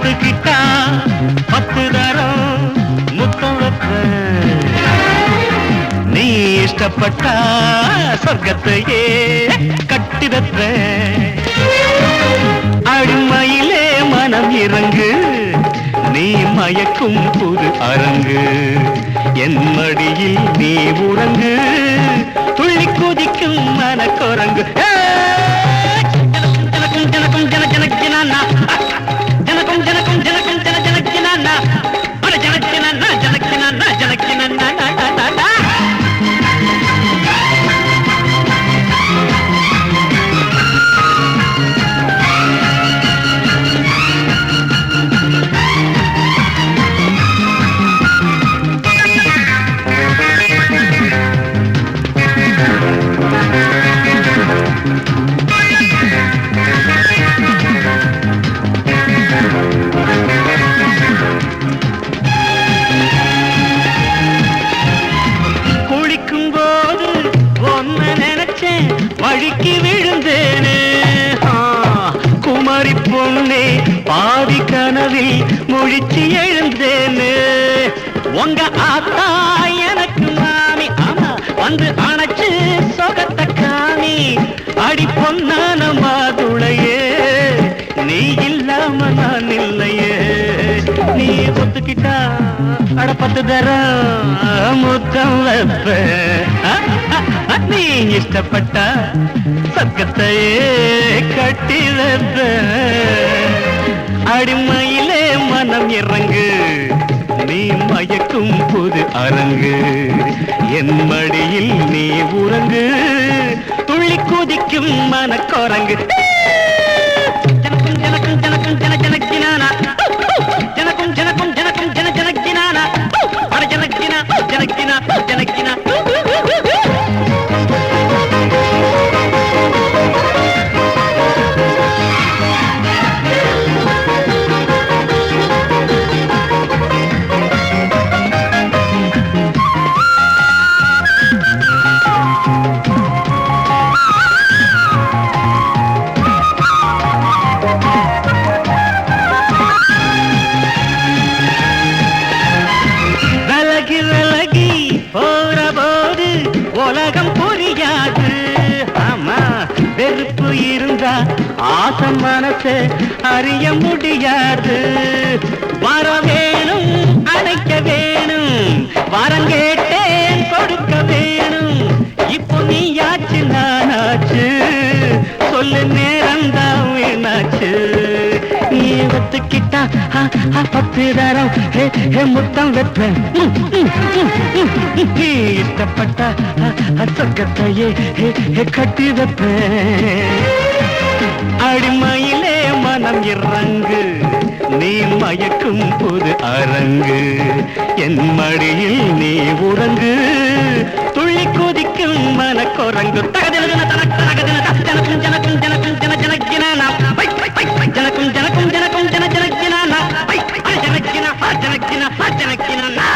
பார்த்துக்கிட்டா பத்து தரம் முத்தளத்த நீ இஷ்டப்பட்டா சொர்க்கத்தையே கட்டிடத்த அடிமையிலே மனம் இறங்கு நீ மயக்கும் புது அரங்கு. என் மடியில் நீ உறங்கு துள்ளி குதிக்கும் மனக்குரங்கு. ஏ கண்ணில் முழிச்சு எழுந்தேன்னு உங்க ஆத்தா எனக்கு மாமி. ஆமா வந்து அணைச்சு சொகத்த காமி. அடி பொன்னான மாதுளையே நீ இல்லாம நான் இல்லையே. நீ ஒத்துக்கிட்டா அட பத்து தரம் முத்தம் வைப்ப நீ இஷ்டப்பட்ட சக்கத்தையே கட்டி வைப்ப அடிமையில் மனம் இறங்கு. நீ மயக்கும் புது அரங்கு. என் மடியில் நீ உறங்கு. துள்ளி குதிக்கும் மனக்குரங்கு. ஜனக்கும் ஜனக்கும் ஜனக்கும் ஜன வெறுப்பு இருந்தா ஆசை மனசு அறிய முடியாது. வர வேணும் அணைக்க வேணும் வரம் கேட்டேன் கொடுக்க வேணும். இப்போ நீ யாச்சு நானாச்சு. சொல்லு நேரம் தான் வீணாச்சு. நீ ஒத்துக்கிட்டா பத்து தரம். முத்தம் வைப்பேன். ம், ம், நீ இஷ்டப்பட்டா சொர்க்கத்தையே கட்டி வைப்பேன். அடிமையிலே மனம் இறங்கு. நீ மயக்கும் புது அரங்கு. என் மடியில் நீ உறங்கு. துள்ளி குதிக்கும் மனக்குரங்கு. தகதிலகன தனக்கு தகதில ஜனக்கும் ஜனக்கும் ஜனக்கும் ஜன ஜனக்கினா ஜனக்கும் ஜனக்கும் ஜனக்கும் ஜன ஜனக்கினா ஜனக்கினா ஜனக்கினா ஜனக்கினா